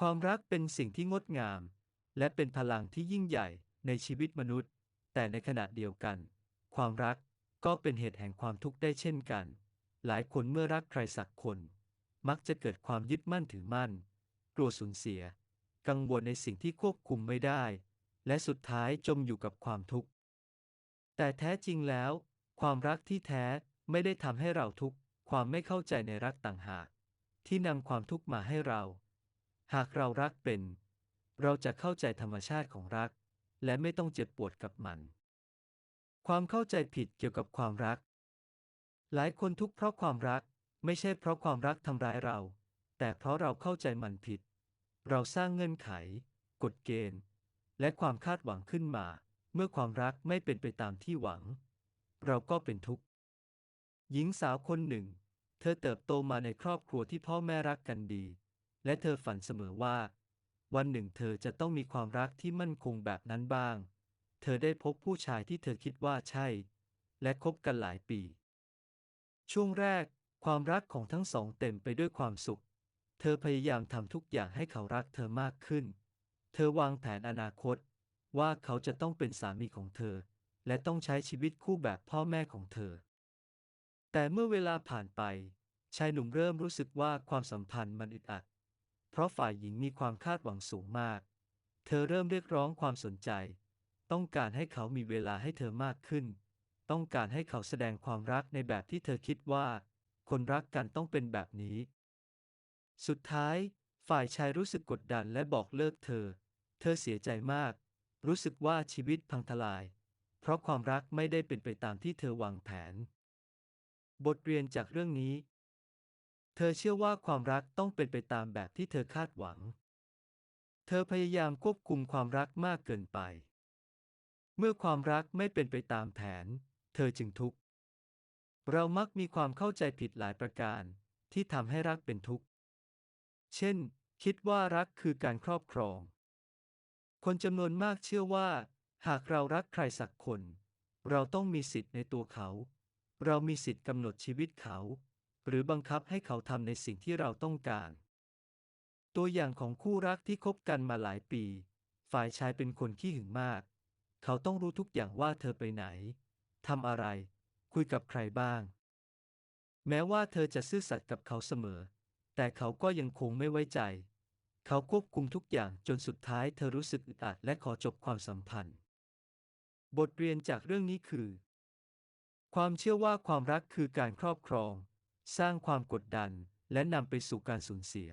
ความรักเป็นสิ่งที่งดงาม และเป็นพลังที่ยิ่งใหญ่ในชีวิตมนุษย์ แต่ในขณะเดียวกัน ความรักก็เป็นเหตุแห่งความทุกข์ได้เช่นกัน หลายคนเมื่อรักใครสักคน มักจะเกิดความยึดมั่นถือมั่น กลัวสูญเสีย กังวลในสิ่งที่ควบคุมไม่ได้ และสุดท้ายจมอยู่กับความทุกข์ แต่แท้จริงแล้ว ความรักที่แท้ไม่ได้ทำให้เราทุกข์ ความไม่เข้าใจในรักต่างหาก ที่นำความทุกข์มาให้เรา หากเรารักเป็น เราจะเข้าใจธรรมชาติของรัก และไม่ต้องเจ็บปวดกับมัน ความเข้าใจผิดเกี่ยวกับความรัก หลายคนทุกข์เพราะความรัก ไม่ใช่เพราะความรักทำร้ายเรา แต่เพราะเราเข้าใจมันผิด เราสร้างเงื่อนไข กฎเกณฑ์ และความคาดหวังขึ้นมา เมื่อความรักไม่เป็นไปตามที่หวัง เราก็เป็นทุกข์ หญิงสาวคนหนึ่ง เธอเติบโตมาในครอบครัวที่พ่อแม่รักกันดี และเธอฝันเสมอว่า วันหนึ่งเธอจะต้องมีความรักที่มั่นคงแบบนั้นบ้าง เธอได้พบผู้ชายที่เธอคิดว่าใช่ และคบกันหลายปี ช่วงแรก ความรักของทั้งสองเต็มไปด้วยความสุข เธอพยายามทำทุกอย่างให้เขารักเธอมากขึ้น เธอวางแผนอนาคต ว่าเขาจะต้องเป็นสามีของเธอ และต้องใช้ชีวิตคู่แบบพ่อแม่ของเธอ แต่เมื่อเวลาผ่านไป ชายหนุ่มเริ่มรู้สึกว่าความสัมพันธ์มันอึดอัด เพราะฝ่ายหญิงมีความคาดหวังสูงมาก เธอเริ่มเรียกร้องความสนใจ ต้องการให้เขามีเวลาให้เธอมากขึ้น ต้องการให้เขาแสดงความรักในแบบที่เธอคิดว่า คนรักกันต้องเป็นแบบนี้ สุดท้าย ฝ่ายชายรู้สึกกดดันและบอกเลิกเธอ เธอเสียใจมาก รู้สึกว่าชีวิตพังทลาย เพราะความรักไม่ได้เป็นไปตามที่เธอวางแผน บทเรียนจากเรื่องนี้ เธอเชื่อว่าความรักต้องเป็นไปตามแบบที่เธอคาดหวัง เธอพยายามควบคุมความรักมากเกินไป เมื่อความรักไม่เป็นไปตามแผน เธอจึงทุกข์ เรามักมีความเข้าใจผิดหลายประการ ที่ทำให้รักเป็นทุกข์ เช่น คิดว่ารักคือการครอบครอง คนจำนวนมากเชื่อว่า หากเรารักใครสักคน เราต้องมีสิทธิ์ในตัวเขา เรามีสิทธิ์กำหนดชีวิตเขา หรือบังคับให้เขาทำในสิ่งที่เราต้องการ ตัวอย่างของคู่รักที่คบกันมาหลายปี ฝ่ายชายเป็นคนขี้หึงมาก เขาต้องรู้ทุกอย่างว่าเธอไปไหนทำอะไร คุยกับใครบ้าง แม้ว่าเธอจะซื่อสัตย์กับเขาเสมอ แต่เขาก็ยังคงไม่ไว้ใจ เขาควบคุมทุกอย่างจนสุดท้ายเธอรู้สึกอึดอัดและขอจบความสัมพันธ์ บทเรียนจากเรื่องนี้คือ ความเชื่อว่าความรักคือการครอบครอง สร้างความกดดัน และนำไปสู่การสูญเสีย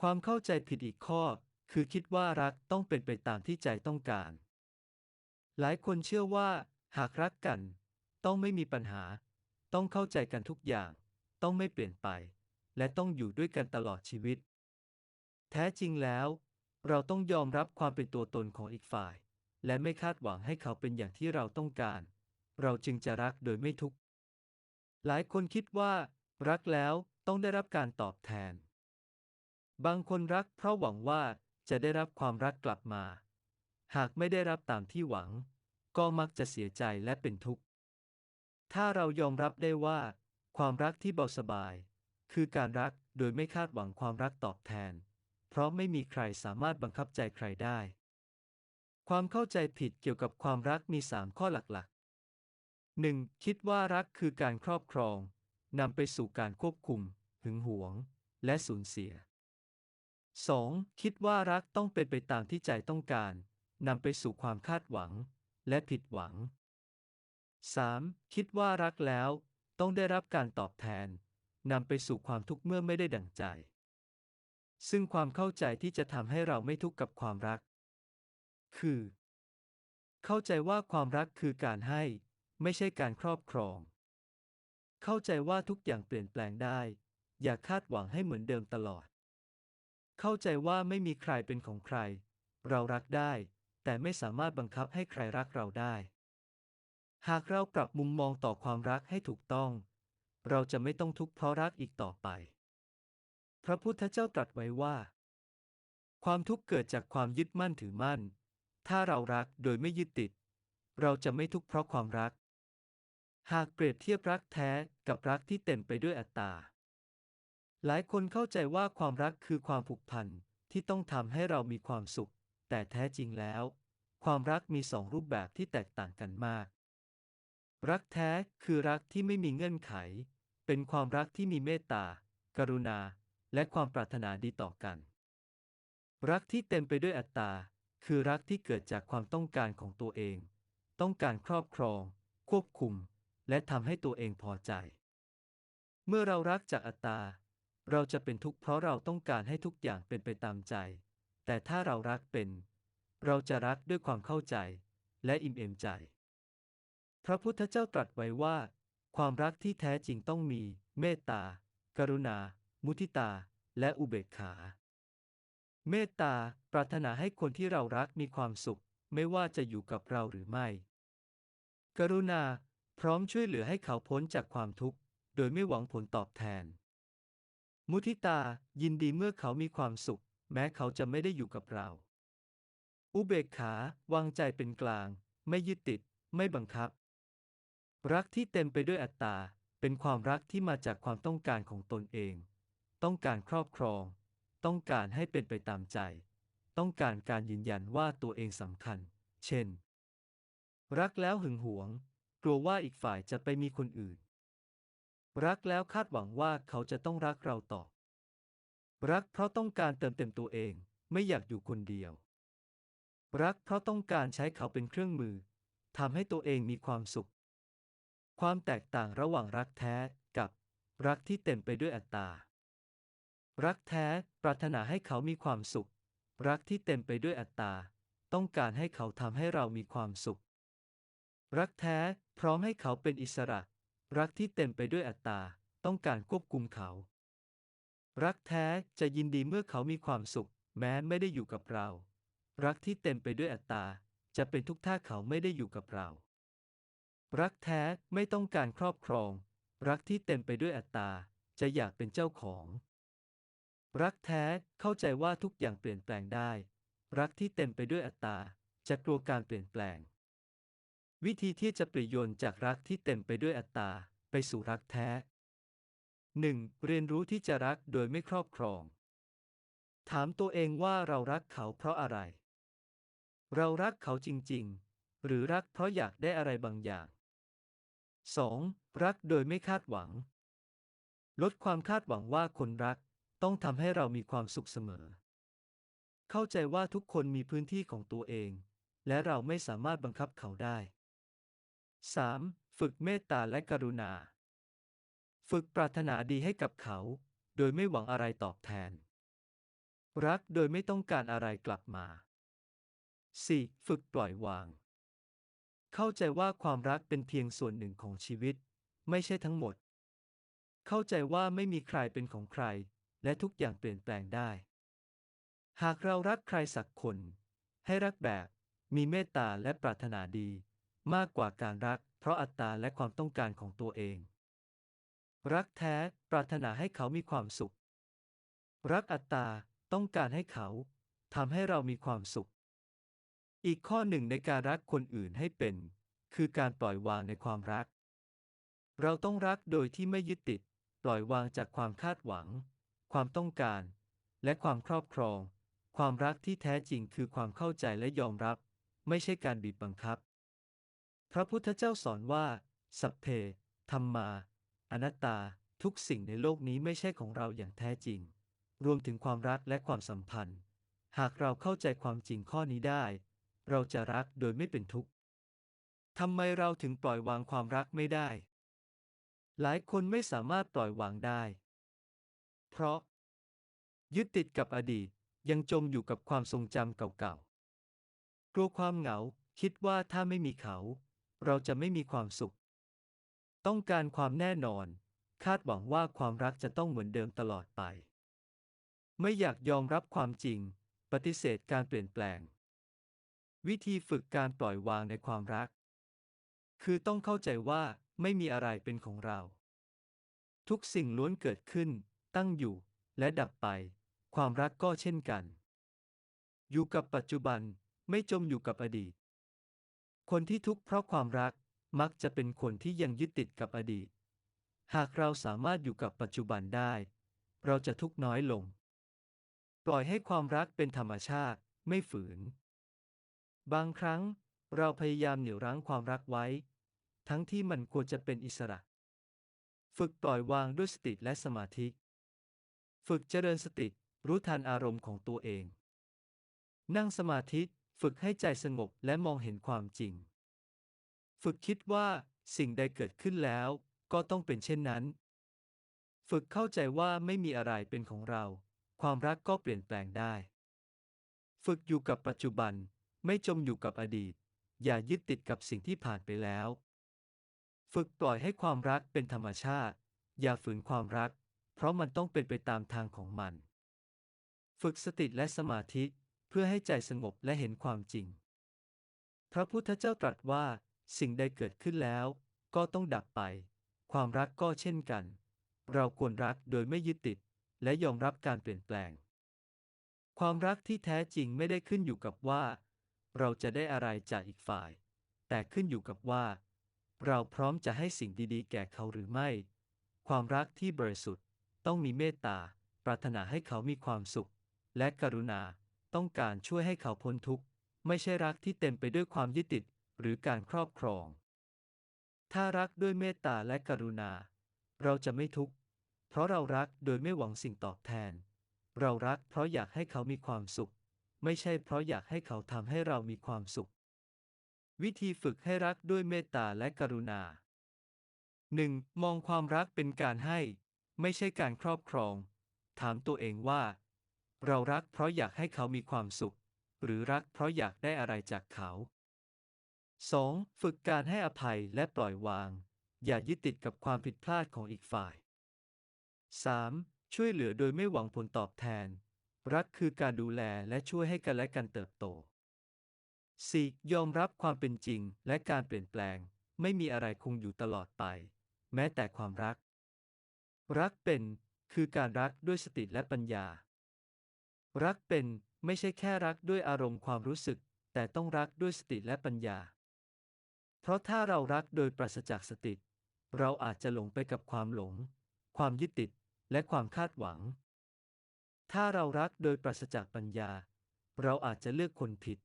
ความเข้าใจผิดอีกข้อ คือคิดว่ารักต้องเป็นไปตามที่ใจต้องการ หลายคนเชื่อว่า หากรักกัน ต้องไม่มีปัญหา ต้องเข้าใจกันทุกอย่าง ต้องไม่เปลี่ยนไป และต้องอยู่ด้วยกันตลอดชีวิต แท้จริงแล้ว เราต้องยอมรับความเป็นตัวตนของอีกฝ่าย และไม่คาดหวังให้เขาเป็นอย่างที่เราต้องการ เราจึงจะรักโดยไม่ทุกข์ หลายคนคิดว่า รักแล้วต้องได้รับการตอบแทน บางคนรักเพราะหวังว่าจะได้รับความรักกลับมา หากไม่ได้รับตามที่หวัง ก็มักจะเสียใจและเป็นทุกข์ ถ้าเรายอมรับได้ว่า ความรักที่เบาสบาย คือการรักโดยไม่คาดหวังความรักตอบแทน เพราะไม่มีใครสามารถบังคับใจใครได้ ความเข้าใจผิดเกี่ยวกับความรักมีสามข้อหลัก 1. คิดว่ารักคือการครอบครอง นำไปสู่การควบคุม หึงหวง และสูญเสีย 2. คิดว่ารักต้องเป็นไปตามที่ใจต้องการ นำไปสู่ความคาดหวัง และผิดหวัง 3. คิดว่ารักแล้วต้องได้รับการตอบแทน นำไปสู่ความทุกข์เมื่อไม่ได้ดั่งใจ ซึ่งความเข้าใจที่จะทำให้เราไม่ทุกข์กับความรัก คือ เข้าใจว่าความรักคือการให้ ไม่ใช่การครอบครอง เข้าใจว่าทุกอย่างเปลี่ยนแปลงได้ อย่าคาดหวังให้เหมือนเดิมตลอด เข้าใจว่าไม่มีใครเป็นของใคร เรารักได้ แต่ไม่สามารถบังคับให้ใครรักเราได้ หากเราปรับมุมมองต่อความรักให้ถูกต้อง เราจะไม่ต้องทุกข์เพราะรักอีกต่อไป พระพุทธเจ้าตรัสไว้ว่า ความทุกข์เกิดจากความยึดมั่นถือมั่น ถ้าเรารักโดยไม่ยึดติดเราจะไม่ทุกข์เพราะความรัก หากเปรียบเทียบรักแท้กับรักที่เต็มไปด้วยอัตตา หลายคนเข้าใจว่าความรักคือความผูกพันที่ต้องทำให้เรามีความสุข แต่แท้จริงแล้ว ความรักมีสองรูปแบบที่แตกต่างกันมาก รักแท้คือรักที่ไม่มีเงื่อนไข เป็นความรักที่มีเมตตา กรุณา และความปรารถนาดีต่อกัน รักที่เต็มไปด้วยอัตตา คือรักที่เกิดจากความต้องการของตัวเอง ต้องการครอบครอง ควบคุม และทำให้ตัวเองพอใจ เมื่อเรารักจากอัตตา เราจะเป็นทุกข์เพราะเราต้องการให้ทุกอย่างเป็นไปตามใจ แต่ถ้าเรารักเป็น เราจะรักด้วยความเข้าใจ และอิ่มเอมใจ พระพุทธเจ้าตรัสไว้ว่า ความรักที่แท้จริงต้องมี เมตตา กรุณา มุทิตา และอุเบกขา เมตตาปรารถนาให้คนที่เรารักมีความสุข ไม่ว่าจะอยู่กับเราหรือไม่ กรุณา พร้อมช่วยเหลือให้เขาพ้นจากความทุกข์ โดยไม่หวังผลตอบแทน มุทิตายินดีเมื่อเขามีความสุข แม้เขาจะไม่ได้อยู่กับเรา อุเบกขาวางใจเป็นกลาง ไม่ยึดติด ไม่บังคับ รักที่เต็มไปด้วยอัตตา เป็นความรักที่มาจากความต้องการของตนเอง ต้องการครอบครอง ต้องการให้เป็นไปตามใจ ต้องการการยืนยันว่าตัวเองสำคัญ เช่น รักแล้วหึงหวง ลัวว่าอีกฝ่ายจะไปมีคนอื่น รักแล้วคาดหวังว่าเขาจะต้องรักเราต่อ รักเพราะต้องการเติมเต็มตัวเอง ไม่อยากอยู่คนเดียว รักเพราะต้องการใช้เขาเป็นเครื่องมือทำให้ตัวเองมีความสุข ความแตกต่างระหว่างรักแท้กับรักที่เต็มไปด้วยอัตตา รักแท้ปรารถนาให้เขามีความสุข รักที่เต็มไปด้วยอัตตา ต้องการให้เขาทำให้เรามีความสุข รักแท้พร้อมให้เขาเป็นอิสระ รักที่เต็มไปด้วยอัตตา ต้องการควบคุมเขา รักแท้จะยินดีเมื่อเขามีความสุข แม้ไม่ได้อยู่กับเรา รักที่เต็มไปด้วยอัตตา จะเป็นทุกข์ถ้าเขาไม่ได้อยู่กับเรา รักแท้ไม่ต้องการครอบครอง รักที่เต็มไปด้วยอัตตา จะอยากเป็นเจ้าของ รักแท้เข้าใจว่าทุกอย่างเปลี่ยนแปลงได้ รักที่เต็มไปด้วยอัตตา จะกลัวการเปลี่ยนแปลง วิธีที่จะเปลี่ยนโยนจากรักที่เต็มไปด้วยอัตตา ไปสู่รักแท้ 1. เรียนรู้ที่จะรักโดยไม่ครอบครอง ถามตัวเองว่าเรารักเขาเพราะอะไร เรารักเขาจริง ๆ หรือรักเพราะอยากได้อะไรบางอย่าง 2. รักโดยไม่คาดหวัง ลดความคาดหวังว่าคนรักต้องทำให้เรามีความสุขเสมอ เข้าใจว่าทุกคนมีพื้นที่ของตัวเอง และเราไม่สามารถบังคับเขาได้ 3. ฝึกเมตตาและกรุณา ฝึกปรารถนาดีให้กับเขา โดยไม่หวังอะไรตอบแทน รักโดยไม่ต้องการอะไรกลับมา 4. ฝึกปล่อยวาง เข้าใจว่าความรักเป็นเพียงส่วนหนึ่งของชีวิต ไม่ใช่ทั้งหมด เข้าใจว่าไม่มีใครเป็นของใคร และทุกอย่างเปลี่ยนแปลงได้ หากเรารักใครสักคน ให้รักแบบ มีเมตตาและปรารถนาดี มากกว่าการรัก เพราะอัตตาและความต้องการของตัวเอง รักแท้ปรารถนาให้เขามีความสุข รักอัตตาต้องการให้เขาทำให้เรามีความสุข อีกข้อหนึ่งในการรักคนอื่นให้เป็น คือการปล่อยวางในความรัก เราต้องรักโดยที่ไม่ยึดติด ปล่อยวางจากความคาดหวัง ความต้องการ และความครอบครอง ความรักที่แท้จริงคือความเข้าใจและยอมรับ ไม่ใช่การบีบบังคับ พระพุทธเจ้าสอนว่า สัพเพ ธรรมา อนัตตา ทุกสิ่งในโลกนี้ไม่ใช่ของเราอย่างแท้จริง รวมถึงความรักและความสัมพันธ์ หากเราเข้าใจความจริงข้อนี้ได้ เราจะรักโดยไม่เป็นทุกข์ทำไมเราถึงปล่อยวางความรักไม่ได้ หลายคนไม่สามารถปล่อยวางได้ เพราะ ยึดติดกับอดีตยังจมอยู่กับความทรงจำเก่าๆ กลัวความเหงา คิดว่าถ้าไม่มีเขา เราจะไม่มีความสุข ต้องการความแน่นอน คาดหวังว่าความรักจะต้องเหมือนเดิมตลอดไป ไม่อยากยอมรับความจริง ปฏิเสธการเปลี่ยนแปลง วิธีฝึกการปล่อยวางในความรัก คือต้องเข้าใจว่าไม่มีอะไรเป็นของเรา ทุกสิ่งล้วนเกิดขึ้น ตั้งอยู่ และดับไป ความรักก็เช่นกัน อยู่กับปัจจุบันไม่จมอยู่กับอดีต คนที่ทุกข์เพราะความรักมักจะเป็นคนที่ยังยึดติดกับอดีต หากเราสามารถอยู่กับปัจจุบันได้ เราจะทุกข์น้อยลง ปล่อยให้ความรักเป็นธรรมชาติไม่ฝืน บางครั้งเราพยายามเหนี่ยวรั้งความรักไว้ ทั้งที่มันควรจะเป็นอิสระ ฝึกปล่อยวางด้วยสติและสมาธิ ฝึกเจริญสติรู้ทันอารมณ์ของตัวเอง นั่งสมาธิ ฝึกให้ใจสงบและมองเห็นความจริง ฝึกคิดว่า สิ่งใดเกิดขึ้นแล้ว ก็ต้องเป็นเช่นนั้น ฝึกเข้าใจว่าไม่มีอะไรเป็นของเรา ความรักก็เปลี่ยนแปลงได้ ฝึกอยู่กับปัจจุบัน ไม่จมอยู่กับอดีต อย่ายึดติดกับสิ่งที่ผ่านไปแล้ว ฝึกปล่อยให้ความรักเป็นธรรมชาติ อย่าฝืนความรัก เพราะมันต้องเป็นไปตามทางของมัน ฝึกสติและสมาธิ เพื่อให้ใจสงบและเห็นความจริง พระพุทธเจ้าตรัสว่า สิ่งใดเกิดขึ้นแล้ว ก็ต้องดับไป ความรักก็เช่นกัน เราควรรักโดยไม่ยึดติด และยอมรับการเปลี่ยนแปลง ความรักที่แท้จริงไม่ได้ขึ้นอยู่กับว่า เราจะได้อะไรจากอีกฝ่าย แต่ขึ้นอยู่กับว่า เราพร้อมจะให้สิ่งดีๆ แก่เขาหรือไม่ ความรักที่บริสุทธิ์ต้องมีเมตตา ปรารถนาให้เขามีความสุข และกรุณา ต้องการช่วยให้เขาพ้นทุกข์ ไม่ใช่รักที่เต็มไปด้วยความยึดติดหรือการครอบครอง ถ้ารักด้วยเมตตาและกรุณา เราจะไม่ทุกข์ เพราะเรารักโดยไม่หวังสิ่งตอบแทน เรารักเพราะอยากให้เขามีความสุข ไม่ใช่เพราะอยากให้เขาทำให้เรามีความสุข วิธีฝึกให้รักด้วยเมตตาและกรุณา 1. มองความรักเป็นการให้ ไม่ใช่การครอบครอง ถามตัวเองว่า เรารักเพราะอยากให้เขามีความสุข หรือรักเพราะอยากได้อะไรจากเขา 2. ฝึกการให้อภัยและปล่อยวาง อย่ายึดติดกับความผิดพลาดของอีกฝ่าย 3. ช่วยเหลือโดยไม่หวังผลตอบแทน รักคือการดูแลและช่วยให้กันและกันเติบโต 4. ยอมรับความเป็นจริงและการเปลี่ยนแปลง ไม่มีอะไรคงอยู่ตลอดไป แม้แต่ความรัก รักเป็นคือการรักด้วยสติและปัญญา รักเป็นไม่ใช่แค่รักด้วยอารมณ์ความรู้สึก แต่ต้องรักด้วยสติและปัญญา เพราะถ้าเรารักโดยปราศจากสติ เราอาจจะหลงไปกับความหลง ความยึดติด และความคาดหวัง ถ้าเรารักโดยปราศจากปัญญา เราอาจจะเลือกคนผิด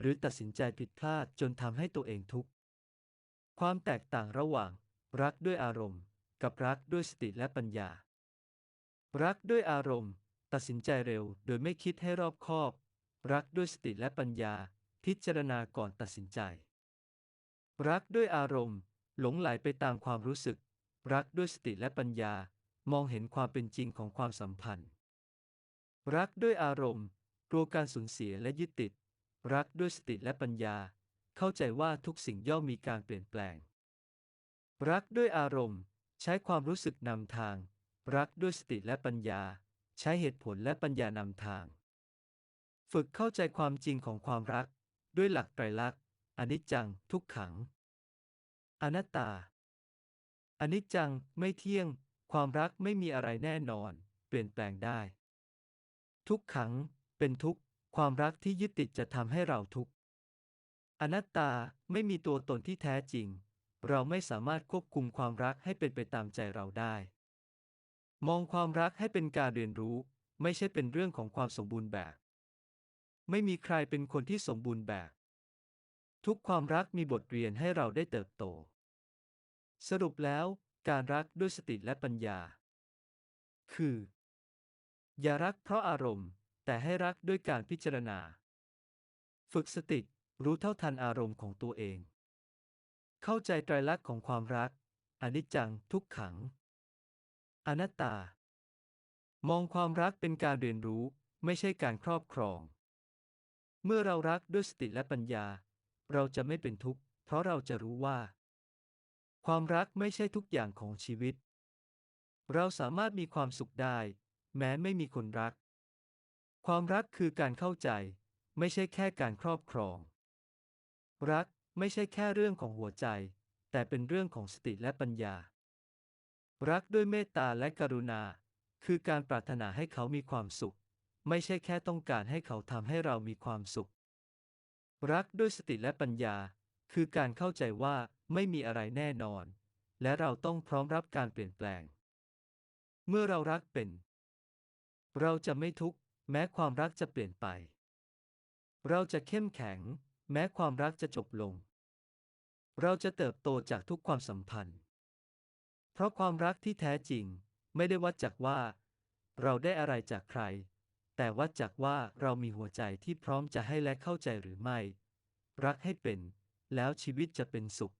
หรือตัดสินใจผิดพลาดจนทำให้ตัวเองทุกข์ ความแตกต่างระหว่าง รักด้วยอารมณ์ กับรักด้วยสติและปัญญา รักด้วยอารมณ์ ตัดสินใจเร็ว โดยไม่คิดให้รอบคอบ รักด้วยสติและปัญญา พิจารณาก่อนตัดสินใจ รักด้วยอารมณ์ หลงไหลไปตามความรู้สึก รักด้วยสติและปัญญา มองเห็นความเป็นจริงของความสัมพันธ์ รักด้วยอารมณ์กลัวการสูญเสียและยึดติด รักด้วยสติและปัญญา เข้าใจว่าทุกสิ่งย่อมมีการเปลี่ยนแปลง รักด้วยอารมณ์ ใช้ความรู้สึกนำทาง รักด้วยสติและปัญญา ใช้เหตุผลและปัญญานำทาง ฝึกเข้าใจความจริงของความรัก ด้วยหลักไตรลักษณ์อนิจจัง ทุกขัง อนัตตา อนิจจังไม่เที่ยง ความรักไม่มีอะไรแน่นอน เปลี่ยนแปลงได้ ทุกขัง เป็นทุกข์ ความรักที่ยึดติดจะทำให้เราทุกข์ อนัตตาไม่มีตัวตนที่แท้จริง เราไม่สามารถควบคุมความรักให้เป็นไปตามใจเราได้ มองความรักให้เป็นการเรียนรู้ ไม่ใช่เป็นเรื่องของความสมบูรณ์แบบ ไม่มีใครเป็นคนที่สมบูรณ์แบบ ทุกความรักมีบทเรียนให้เราได้เติบโต สรุปแล้ว การรักด้วยสติและปัญญา คือ อย่ารักเพราะอารมณ์ แต่ให้รักด้วยการพิจารณา ฝึกสติ รู้เท่าทันอารมณ์ของตัวเอง เข้าใจไตรลักษณ์ของความรักอนิจจังทุกขัง อนัตตา มองความรักเป็นการเรียนรู้ ไม่ใช่การครอบครอง เมื่อเรารักด้วยสติและปัญญา เราจะไม่เป็นทุกข์ เพราะเราจะรู้ว่า ความรักไม่ใช่ทุกอย่างของชีวิต เราสามารถมีความสุขได้ แม้ไม่มีคนรัก ความรักคือการเข้าใจ ไม่ใช่แค่การครอบครอง รักไม่ใช่แค่เรื่องของหัวใจ แต่เป็นเรื่องของสติและปัญญา รักด้วยเมตตาและกรุณา คือการปรารถนาให้เขามีความสุข ไม่ใช่แค่ต้องการให้เขาทำให้เรามีความสุข รักด้วยสติและปัญญา คือการเข้าใจว่าไม่มีอะไรแน่นอน และเราต้องพร้อมรับการเปลี่ยนแปลง เมื่อเรารักเป็น เราจะไม่ทุกข์แม้ความรักจะเปลี่ยนไป เราจะเข้มแข็ง แม้ความรักจะจบลง เราจะเติบโตจากทุกความสัมพันธ์ เพราะความรักที่แท้จริง ไม่ได้วัดจากว่า เราได้อะไรจากใคร แต่วัดจากว่าเรามีหัวใจที่พร้อมจะให้และเข้าใจหรือไม่ รักให้เป็น แล้วชีวิตจะเป็นสุข